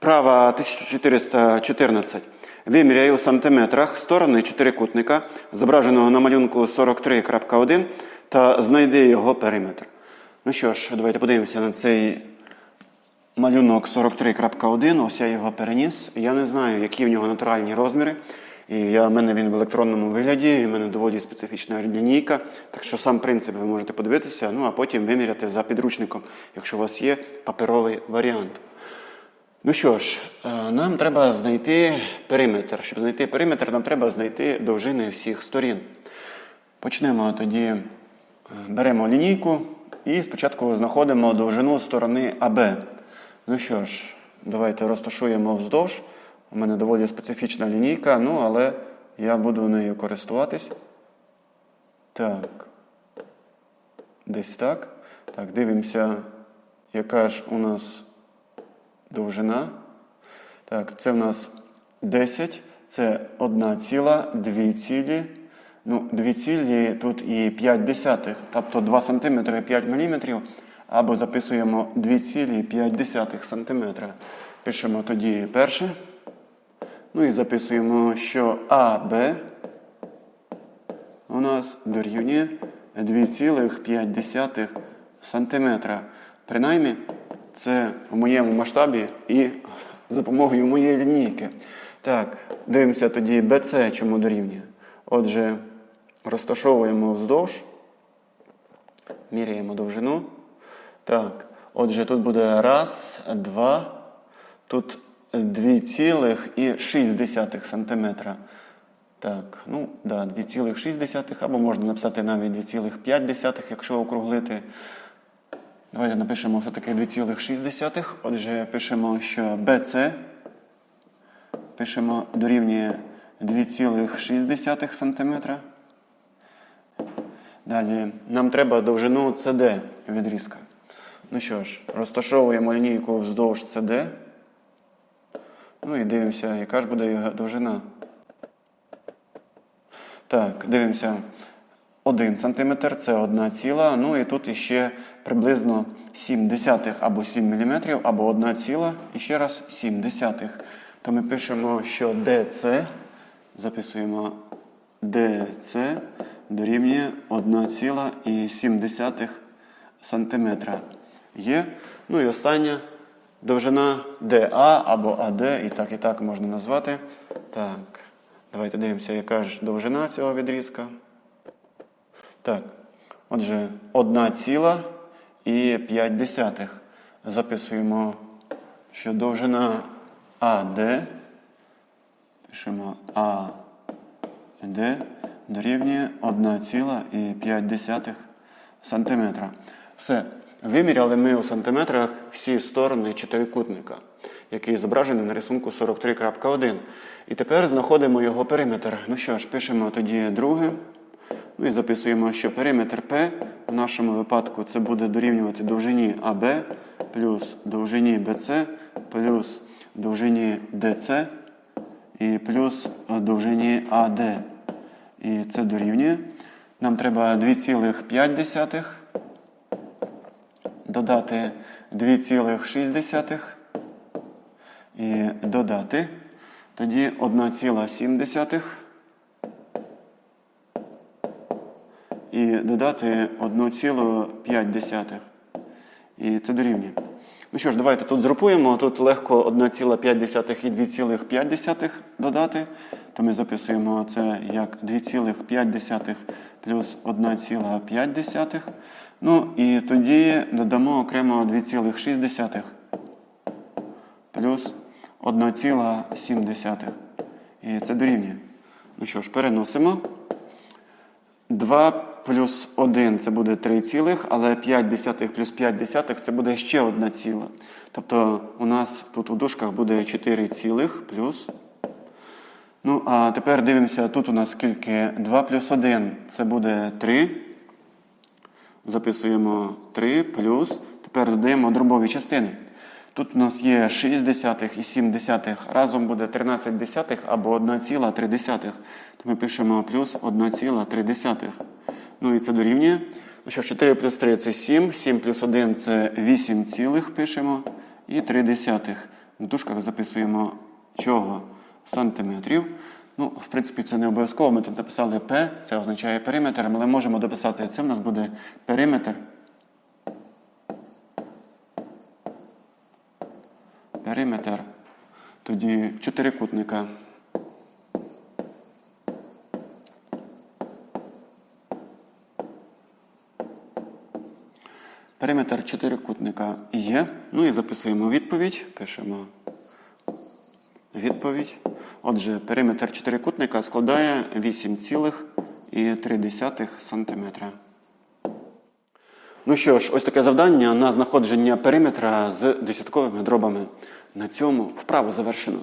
Вправа 1414. Виміряй у сантиметрах сторони чотирикутника, зображеного на малюнку 43.1, та знайди його периметр. Ну що ж, давайте подивимося на цей малюнок 43.1. Ось я його переніс. Я не знаю, які в нього натуральні розміри. І в мене він в електронному вигляді, і в мене доволі специфічна лінійка. Так що сам принцип ви можете подивитися, ну а потім виміряти за підручником, якщо у вас є паперовий варіант. Ну що ж, е, нам треба знайти периметр. Щоб знайти периметр, нам треба знайти довжини всіх сторін. Почнемо тоді, е, беремо лінійку і спочатку знаходимо довжину сторони АБ. Ну що ж, давайте розташуємо вздовж. У мене доволі специфічна лінійка, ну але я буду нею користуватись. Так. Десь так. Так, дивимося, яка ж у нас довжина. Так, це в нас 10, це 1 ціла, 2 цілі. Ну, 2 цілі тут і 5 десятих, тобто 2 см 5 мм, або записуємо 2 цілі 5 десятих см. Пишемо тоді перше. Ну і записуємо, що АБ у нас дорівнює 2,5 см. Принаймні, це в моєму масштабі і за допомогою моєї лінійки. Так, дивимося тоді BC, чому дорівнює. Отже, розташовуємо вздовж, міряємо довжину. Так, отже, тут буде раз, два, тут 2,6 см. Так, ну, да, 2,6, або можна написати навіть 2,5, якщо округлити. Давайте напишемо все-таки 2,6. Отже, пишемо, що BC пишемо дорівнює 2,6 см. Далі нам треба довжину CD відрізка. Ну що ж, розташовуємо лінійку вздовж CD. Ну і дивимося, яка ж буде його довжина. Так, дивимося. 1 см це 1 ціла. Ну і тут іще приблизно 7 десятих або 7 мм, або 1 ціла, і ще раз 7 десятих. То ми пишемо, що DC, записуємо DC дорівнює 1,7 см. Є. Ну і остання довжина DA або AD, і так і так можна назвати. Так, давайте дивимося, яка ж довжина цього відрізка. Так, отже, 1 ціла і 5 десятих. Записуємо, що довжина АД, пишемо АД дорівнює 1,5 см. Все. Виміряли ми у сантиметрах всі сторони чотирикутника, який зображений на рисунку 43.1. І тепер знаходимо його периметр. Ну що ж, пишемо тоді друге. Ну і записуємо, що периметр P в нашому випадку це буде дорівнювати довжині АБ плюс довжині BC плюс довжині DC і плюс довжині AD. І це дорівнює. Нам треба 2,5 додати 2,6 і додати тоді 1,7 і додати 1,5. І це дорівнює. Ну що ж, давайте тут згрупуємо. Тут легко 1,5 і 2,5 додати. То ми записуємо це як 2,5 плюс 1,5. Ну і тоді додамо окремо 2,6 плюс 1,7. І це дорівнює. Ну що ж, переносимо. 2 плюс 1 це буде 3 цілих, але 5 десятих плюс 5 десятих це буде ще одна ціла. Тобто у нас тут у дужках буде 4 цілих плюс. Ну, а тепер дивимося, тут у нас скільки 2 плюс 1 це буде 3. Записуємо 3 плюс. Тепер додаємо дробові частини. Тут у нас є 6 десятих і 7 десятих. Разом буде 13 десятих або 1,3. То ми пишемо плюс 1,3. Ну і це дорівнює. Ну що, 4 плюс 3 це 7. 7 плюс 1 це 8 цілих пишемо. І 3 десятих. В дужках записуємо чого сантиметрів. Ну, в принципі, це не обов'язково. Ми тут написали P, це означає периметр, але можемо дописати це. В нас буде периметр. Периметр. Тоді чотирикутника. Периметр чотирикутника є. Ну і записуємо відповідь. Пишемо відповідь. Отже, периметр чотирикутника складає 8,3 см. Ну що ж, ось таке завдання на знаходження периметра з десятковими дробами. На цьому вправу завершено.